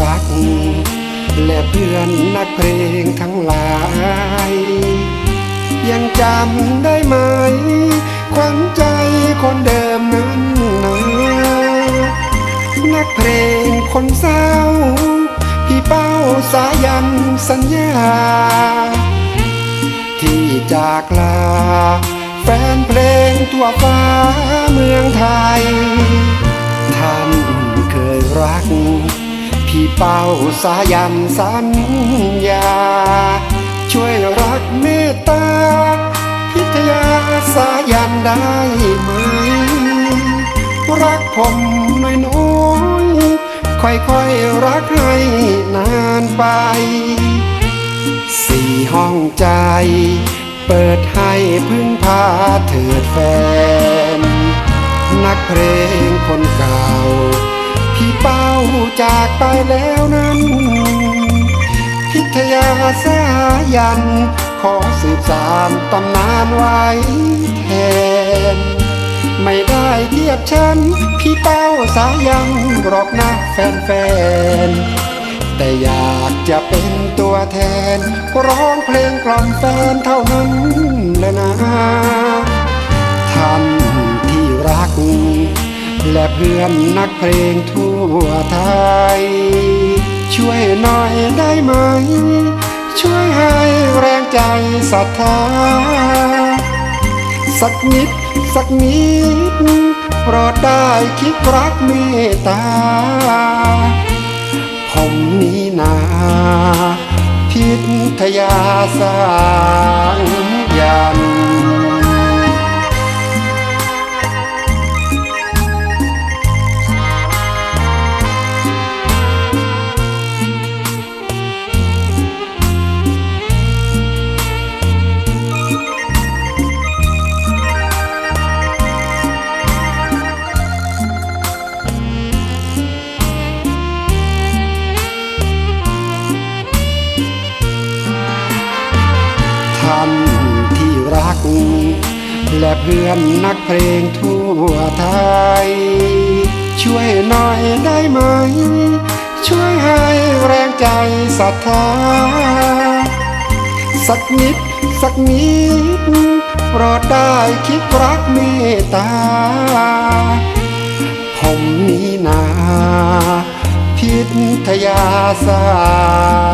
รัก และเพื่อนนักเพลงทั้งหลาย ยังจำได้ไหม ควังใจคนเดิมนั้นนะนักเพลงคนเศร้า พี่เป้าสายันสัญญา ที่จากลา แฟนเพลงทั่วฟ้า เป้าสายันสัญญา ช่วยรักเมตตา พิทยาสายันได้ไหม รักผมน้อยๆค่อยๆรักให้นานไป สี่ห้องใจ เปิดให้พึ่งพาเถิดแฟน นักเพลงคนเก่า พี่เป้าจากไปแล้วนั้น พิทยาสายัน ขอสืบสานตำนานไว้แทน ไม่ได้เทียบฉัน พี่เป้าสายันหรอกนะแฟนๆ แต่อยากจะเป็นตัวแทน ร้องเพลงกล่อมแฟนเท่านั้น และเพื่อนนักเพลงทั่วไทย ช่วยหน่อยได้ไหม ช่วยให้แรงใจศรัทธา สักนิด สักนิดโปรดได้คิดรักเมตตา ผมนี้นา พิทยาสาง ท่านที่รัก และเพื่อนนักเพลงทั่วไทย ช่วยหน่อยได้ไหม ช่วยให้แรงใจศรัทธา สักนิดสักนิดโปรดได้คิดรักเมตตา ผมนี้นา พิทยาสางยัน